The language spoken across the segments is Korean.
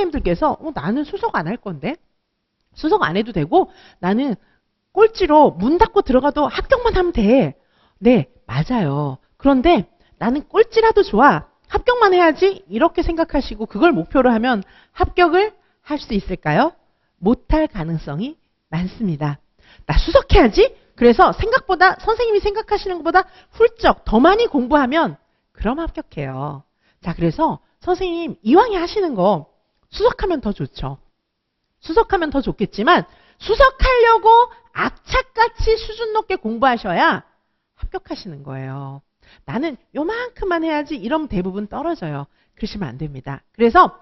선생님들께서 어, 나는 수석 안 할 건데 수석 안 해도 되고 나는 꼴찌로 문 닫고 들어가도 합격만 하면 돼. 네, 맞아요. 그런데 나는 꼴찌라도 좋아. 합격만 해야지. 이렇게 생각하시고 그걸 목표로 하면 합격을 할 수 있을까요? 못할 가능성이 많습니다. 나 수석해야지. 그래서 생각보다 선생님이 생각하시는 것보다 훌쩍 더 많이 공부하면 그럼 합격해요. 자, 그래서 선생님 이왕에 하시는 거 수석하면 더 좋죠. 수석하면 더 좋겠지만 수석하려고 악착같이 수준 높게 공부하셔야 합격하시는 거예요. 나는 요만큼만 해야지 이러면 대부분 떨어져요. 그러시면 안 됩니다. 그래서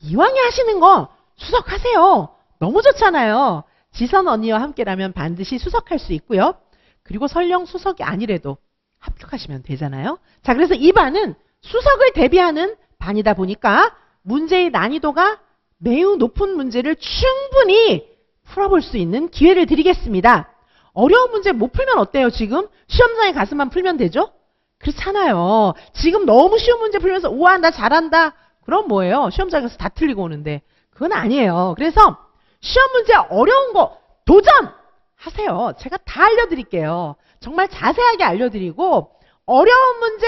이왕에 하시는 거 수석하세요. 너무 좋잖아요. 지선 언니와 함께라면 반드시 수석할 수 있고요. 그리고 설령 수석이 아니래도 합격하시면 되잖아요. 자, 그래서 이 반은 수석을 대비하는 반이다 보니까 문제의 난이도가 매우 높은 문제를 충분히 풀어볼 수 있는 기회를 드리겠습니다. 어려운 문제 못 풀면 어때요, 지금? 시험장에 가서만 풀면 되죠? 그렇잖아요. 지금 너무 쉬운 문제 풀면서, 우와, 나 잘한다. 그럼 뭐예요? 시험장에서 다 틀리고 오는데. 그건 아니에요. 그래서 시험 문제 어려운 거 도전 하세요. 제가 다 알려드릴게요. 정말 자세하게 알려드리고, 어려운 문제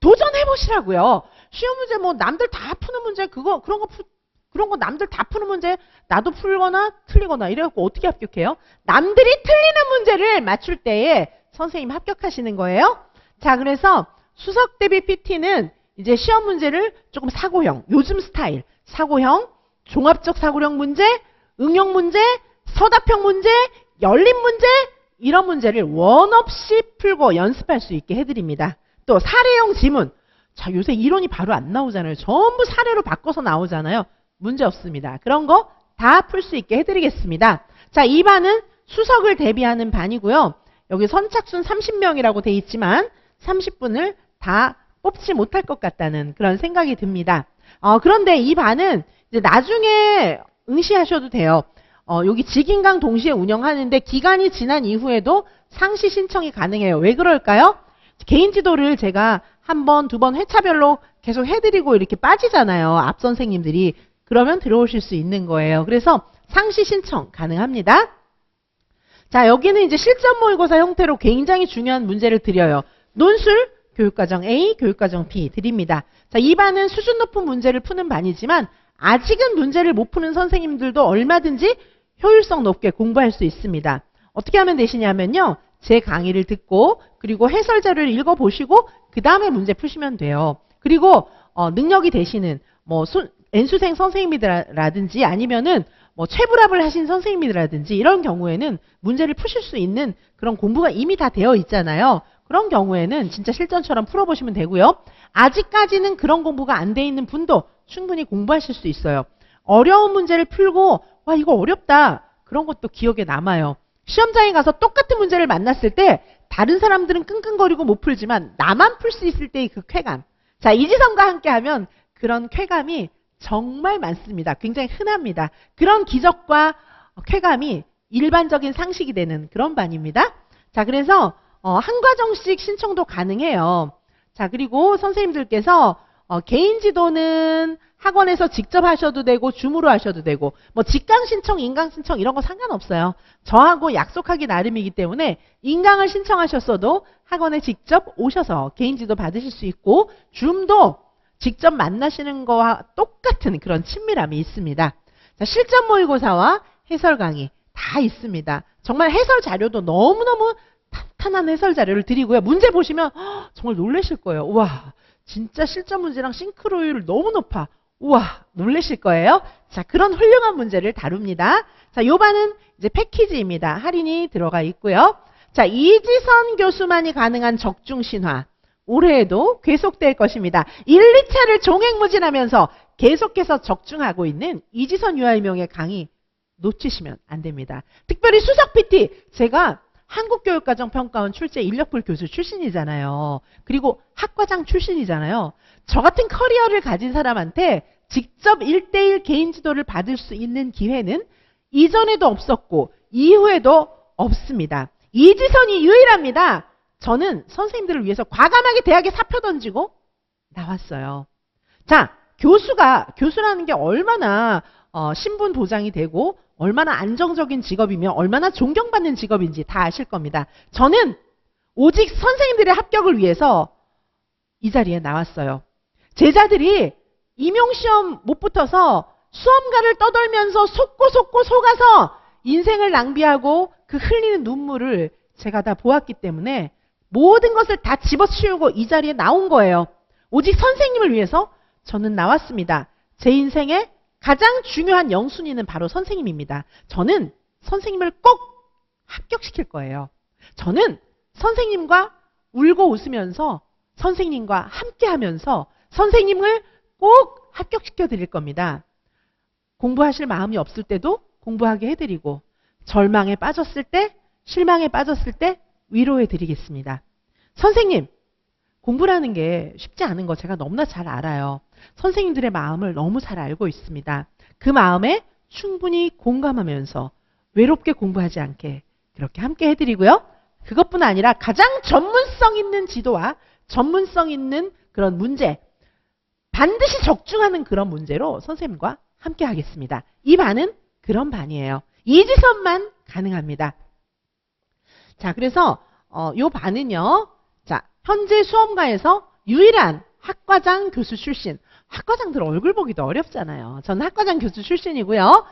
도전해보시라고요. 시험 문제 뭐 남들 다 푸는 문제 그거 그런 거 푸, 그런 거 남들 다 푸는 문제 나도 풀거나 틀리거나 이래갖고 어떻게 합격해요? 남들이 틀리는 문제를 맞출 때에 선생님 합격하시는 거예요. 자 그래서 수석 대비 PT는 이제 시험 문제를 조금 사고형 요즘 스타일 사고형 종합적 사고력 문제 응용 문제 서답형 문제 열린 문제 이런 문제를 원 없이 풀고 연습할 수 있게 해드립니다. 또 사례형 지문 자, 요새 이론이 바로 안 나오잖아요. 전부 사례로 바꿔서 나오잖아요. 문제 없습니다. 그런 거 다 풀 수 있게 해드리겠습니다. 자, 2반은 수석을 대비하는 반이고요. 여기 선착순 30명이라고 돼 있지만 30분을 다 뽑지 못할 것 같다는 그런 생각이 듭니다. 어, 그런데 이 반은 이제 나중에 응시하셔도 돼요. 어, 여기 직인강 동시에 운영하는데 기간이 지난 이후에도 상시 신청이 가능해요. 왜 그럴까요? 개인 지도를 제가 한 번, 두 번 회차별로 계속 해드리고 이렇게 빠지잖아요. 앞 선생님들이. 그러면 들어오실 수 있는 거예요. 그래서 상시 신청 가능합니다. 자, 여기는 이제 실전 모의고사 형태로 굉장히 중요한 문제를 드려요. 논술, 교육과정 A, 교육과정 B 드립니다. 자, 이 반은 수준 높은 문제를 푸는 반이지만 아직은 문제를 못 푸는 선생님들도 얼마든지 효율성 높게 공부할 수 있습니다. 어떻게 하면 되시냐면요. 제 강의를 듣고 그리고 해설 자료를 읽어보시고 그 다음에 문제 푸시면 돼요. 그리고 어, 능력이 되시는 뭐 손- N수생 선생님이라든지 아니면은 뭐 최불합을 하신 선생님이라든지 이런 경우에는 문제를 푸실 수 있는 그런 공부가 이미 다 되어 있잖아요. 그런 경우에는 진짜 실전처럼 풀어보시면 되고요. 아직까지는 그런 공부가 안 돼 있는 분도 충분히 공부하실 수 있어요. 어려운 문제를 풀고 와 이거 어렵다 그런 것도 기억에 남아요. 시험장에 가서 똑같은 문제를 만났을 때 다른 사람들은 끙끙거리고 못 풀지만 나만 풀 수 있을 때의 그 쾌감. 자 이지성과 함께 하면 그런 쾌감이 정말 많습니다. 굉장히 흔합니다. 그런 기적과 쾌감이 일반적인 상식이 되는 그런 반입니다. 자 그래서 어, 한 과정씩 신청도 가능해요. 자 그리고 선생님들께서 어, 개인 지도는 학원에서 직접 하셔도 되고 줌으로 하셔도 되고 뭐 직강 신청, 인강 신청 이런 거 상관없어요. 저하고 약속하기 나름이기 때문에 인강을 신청하셨어도 학원에 직접 오셔서 개인 지도 받으실 수 있고 줌도 직접 만나시는 거와 똑같은 그런 친밀함이 있습니다. 자, 실전 모의고사와 해설 강의 다 있습니다. 정말 해설 자료도 너무너무 탄탄한 해설 자료를 드리고요. 문제 보시면 헉, 정말 놀라실 거예요. 우와, 진짜 실전 문제랑 싱크로율 너무 높아. 우와, 놀라실 거예요. 자, 그런 훌륭한 문제를 다룹니다. 자, 요 반은 이제 패키지입니다. 할인이 들어가 있고요. 자, 이지선 교수만이 가능한 적중 신화. 올해에도 계속될 것입니다. 1, 2차를 종횡무진하면서 계속해서 적중하고 있는 이지선 유아일명의 강의 놓치시면 안 됩니다. 특별히 수석 PT 제가 한국교육과정평가원 출제 인력풀 교수 출신이잖아요. 그리고 학과장 출신이잖아요. 저 같은 커리어를 가진 사람한테 직접 1대1 개인 지도를 받을 수 있는 기회는 이전에도 없었고 이후에도 없습니다. 이 지선이 유일합니다. 저는 선생님들을 위해서 과감하게 대학에 사표 던지고 나왔어요. 자, 교수가 교수라는 게 얼마나 어, 신분 보장이 되고 얼마나 안정적인 직업이며 얼마나 존경받는 직업인지 다 아실 겁니다. 저는 오직 선생님들의 합격을 위해서 이 자리에 나왔어요. 제자들이 임용시험 못 붙어서 수험가를 떠돌면서 속고 속고 속아서 인생을 낭비하고 그 흘리는 눈물을 제가 다 보았기 때문에 모든 것을 다 집어치우고 이 자리에 나온 거예요. 오직 선생님을 위해서 저는 나왔습니다. 제 인생의 가장 중요한 영순위는 바로 선생님입니다. 저는 선생님을 꼭 합격시킬 거예요. 저는 선생님과 울고 웃으면서 선생님과 함께 하면서 선생님을 꼭 합격시켜 드릴 겁니다. 공부하실 마음이 없을 때도 공부하게 해드리고 절망에 빠졌을 때, 실망에 빠졌을 때 위로해 드리겠습니다. 선생님, 공부라는 게 쉽지 않은 거 제가 너무나 잘 알아요. 선생님들의 마음을 너무 잘 알고 있습니다. 그 마음에 충분히 공감하면서 외롭게 공부하지 않게 그렇게 함께 해드리고요. 그것뿐 아니라 가장 전문성 있는 지도와 전문성 있는 그런 문제, 반드시 적중하는 그런 문제로 선생님과 함께 하겠습니다. 이 반은 그런 반이에요. 이지선만 가능합니다. 자, 그래서 어, 요 반은요. 자, 현재 수험가에서 유일한 학과장 교수 출신. 학과장들 얼굴 보기도 어렵잖아요. 저는 학과장 교수 출신이고요.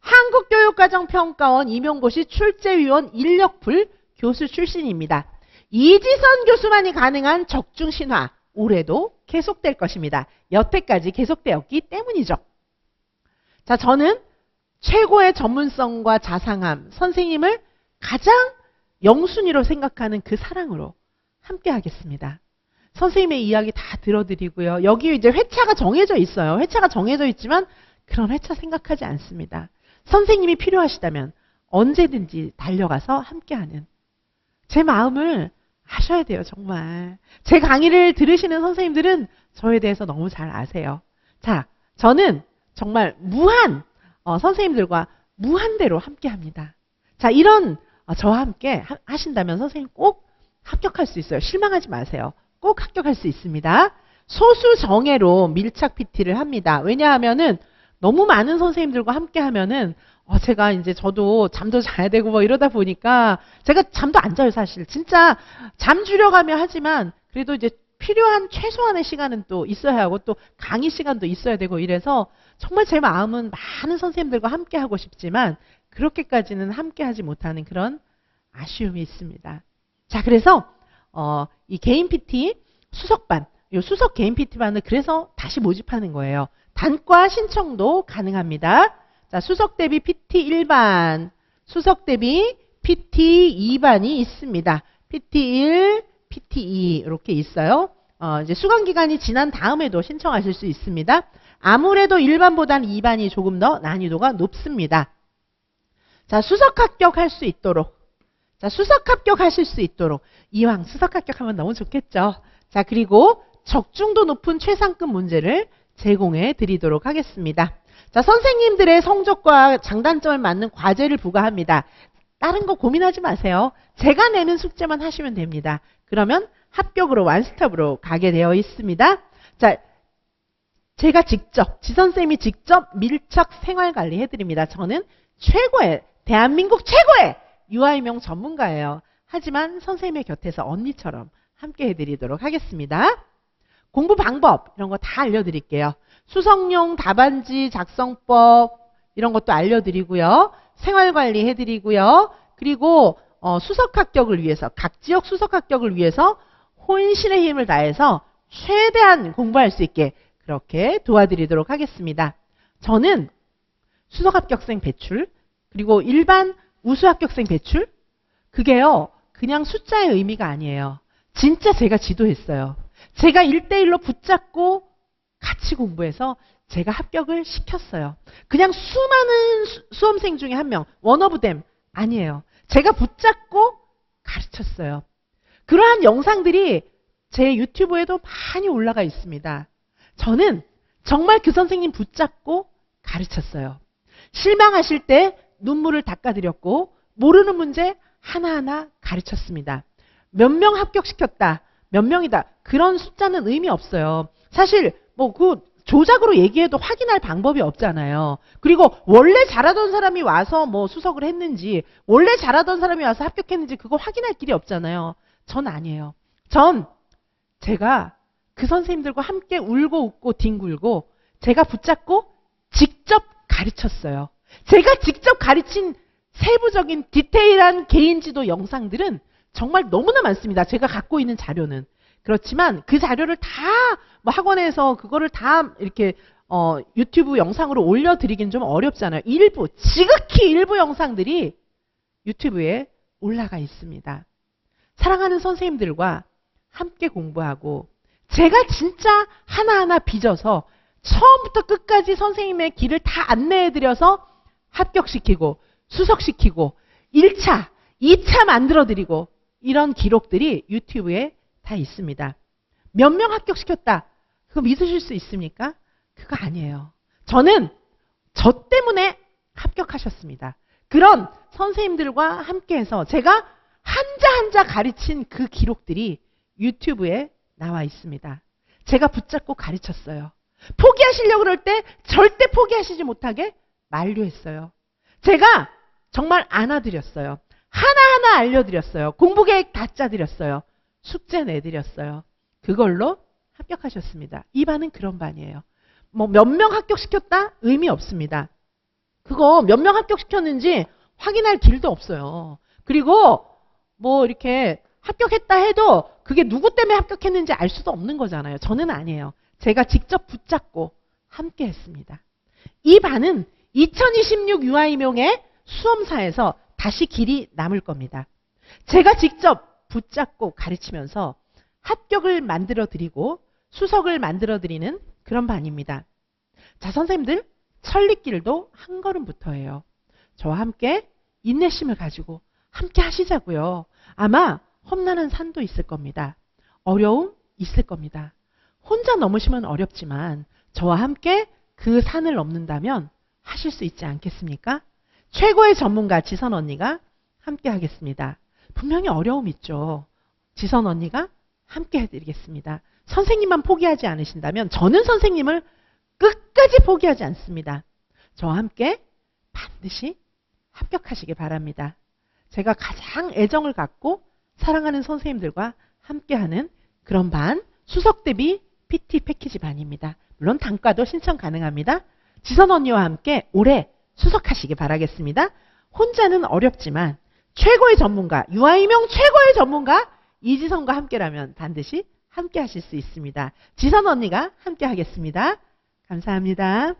한국교육과정평가원 임용고시 출제위원 인력풀 교수 출신입니다. 이지선 교수만이 가능한 적중신화 올해도 계속될 것입니다. 여태까지 계속되었기 때문이죠. 자, 저는 최고의 전문성과 자상함, 선생님을 가장 영순위로 생각하는 그 사랑으로 함께 하겠습니다. 선생님의 이야기 다 들어드리고요. 여기 이제 회차가 정해져 있어요. 회차가 정해져 있지만 그런 회차 생각하지 않습니다. 선생님이 필요하시다면 언제든지 달려가서 함께하는 제 마음을 아셔야 돼요, 정말. 제 강의를 들으시는 선생님들은 저에 대해서 너무 잘 아세요. 자, 저는 정말 무한 어, 선생님들과 무한대로 함께합니다. 자, 이런 어, 저와 함께 하, 하신다면 선생님 꼭 합격할 수 있어요. 실망하지 마세요. 꼭 합격할 수 있습니다. 소수 정예로 밀착 PT를 합니다. 왜냐하면은 너무 많은 선생님들과 함께 하면은 어, 제가 이제 저도 잠도 자야 되고 뭐 이러다 보니까 제가 잠도 안 자요, 사실. 진짜 잠 주려가며 하지만 그래도 이제 필요한 최소한의 시간은 또 있어야 하고 또 강의 시간도 있어야 되고 이래서 정말 제 마음은 많은 선생님들과 함께 하고 싶지만 그렇게까지는 함께 하지 못하는 그런 아쉬움이 있습니다. 자, 그래서 어, 이 개인 PT 수석반, 이 수석 개인 PT반을 그래서 다시 모집하는 거예요. 단과 신청도 가능합니다. 자, 수석 대비 PT 1반, 수석 대비 PT 2반이 있습니다. PT 1, PT 2 이렇게 있어요. 어, 이제 수강 기간이 지난 다음에도 신청하실 수 있습니다. 아무래도 1반보다는 2반이 조금 더 난이도가 높습니다. 자, 수석 합격할 수 있도록 자, 수석 합격하실 수 있도록 이왕 수석 합격하면 너무 좋겠죠. 자, 그리고 적중도 높은 최상급 문제를 제공해 드리도록 하겠습니다. 자, 선생님들의 성적과 장단점을 맞는 과제를 부과합니다. 다른 거 고민하지 마세요. 제가 내는 숙제만 하시면 됩니다. 그러면 합격으로 완스톱으로 가게 되어 있습니다. 자, 제가 직접, 지선쌤이 직접 밀착 생활 관리 해드립니다. 저는 최고의, 대한민국 최고의 유아이명 전문가예요. 하지만 선생님의 곁에서 언니처럼 함께 해드리도록 하겠습니다. 공부 방법, 이런 거 다 알려드릴게요. 수성용 답안지 작성법, 이런 것도 알려드리고요. 생활관리 해드리고요. 그리고 어, 수석 합격을 위해서, 각 지역 수석 합격을 위해서 혼신의 힘을 다해서 최대한 공부할 수 있게 그렇게 도와드리도록 하겠습니다. 저는 수석 합격생 배출, 그리고 일반 우수 합격생 배출, 그게요, 그냥 숫자의 의미가 아니에요. 진짜 제가 지도했어요. 제가 1대1로 붙잡고 같이 공부해서 제가 합격을 시켰어요. 그냥 수많은 수, 험생 중에 한 명, 원어브댐 아니에요. 제가 붙잡고 가르쳤어요. 그러한 영상들이 제 유튜브에도 많이 올라가 있습니다. 저는 정말 그 선생님 붙잡고 가르쳤어요. 실망하실 때 눈물을 닦아드렸고 모르는 문제 하나하나 가르쳤습니다. 몇 명 합격시켰다. 몇 명이다. 그런 숫자는 의미 없어요. 사실 뭐 그 조작으로 얘기해도 확인할 방법이 없잖아요. 그리고 원래 잘하던 사람이 와서 뭐 수석을 했는지, 원래 잘하던 사람이 와서 합격했는지 그거 확인할 길이 없잖아요. 전 아니에요. 전 제가 그 선생님들과 함께 울고 웃고 뒹굴고 제가 붙잡고 직접 가르쳤어요. 제가 직접 가르친 세부적인 디테일한 개인 지도 영상들은 정말 너무나 많습니다. 제가 갖고 있는 자료는. 그렇지만 그 자료를 다 뭐 학원에서 그거를 다 이렇게 어, 유튜브 영상으로 올려드리긴 좀 어렵잖아요. 일부, 지극히 일부 영상들이 유튜브에 올라가 있습니다. 사랑하는 선생님들과 함께 공부하고 제가 진짜 하나하나 빚어서 처음부터 끝까지 선생님의 길을 다 안내해드려서 합격시키고 수석시키고 1차, 2차 만들어드리고 이런 기록들이 유튜브에 다 있습니다. 몇 명 합격시켰다. 그거 믿으실 수 있습니까? 그거 아니에요. 저는 저 때문에 합격하셨습니다. 그런 선생님들과 함께해서 제가 한자 한자 가르친 그 기록들이 유튜브에 나와 있습니다. 제가 붙잡고 가르쳤어요. 포기하시려고 그럴 때 절대 포기하시지 못하게 만류했어요. 제가 정말 안아드렸어요. 하나하나 알려드렸어요. 공부 계획 다 짜드렸어요. 숙제 내드렸어요. 그걸로 합격하셨습니다. 이 반은 그런 반이에요. 뭐 몇 명 합격시켰다? 의미 없습니다. 그거 몇 명 합격시켰는지 확인할 길도 없어요. 그리고 뭐 이렇게 합격했다 해도 그게 누구 때문에 합격했는지 알 수도 없는 거잖아요. 저는 아니에요. 제가 직접 붙잡고 함께 했습니다. 이 반은 2026 유아임용의 수험사에서 다시 길이 남을 겁니다. 제가 직접 붙잡고 가르치면서 합격을 만들어 드리고 수석을 만들어 드리는 그런 반입니다. 자, 선생님들, 천리길도 한 걸음부터예요. 저와 함께 인내심을 가지고 함께 하시자고요. 아마 험난한 산도 있을 겁니다. 어려움 있을 겁니다. 혼자 넘으시면 어렵지만 저와 함께 그 산을 넘는다면 하실 수 있지 않겠습니까? 최고의 전문가 지선 언니가 함께 하겠습니다. 분명히 어려움 있죠. 지선 언니가 함께 해드리겠습니다. 선생님만 포기하지 않으신다면 저는 선생님을 끝까지 포기하지 않습니다. 저와 함께 반드시 합격하시기 바랍니다. 제가 가장 애정을 갖고 사랑하는 선생님들과 함께하는 그런 반 수석 대비 PT 패키지 반입니다. 물론 단과도 신청 가능합니다. 지선 언니와 함께 올해 수석하시기 바라겠습니다. 혼자는 어렵지만 최고의 전문가, 유아이명 최고의 전문가 이지선과 함께라면 반드시 함께 하실 수 있습니다. 지선 언니가 함께 하겠습니다. 감사합니다.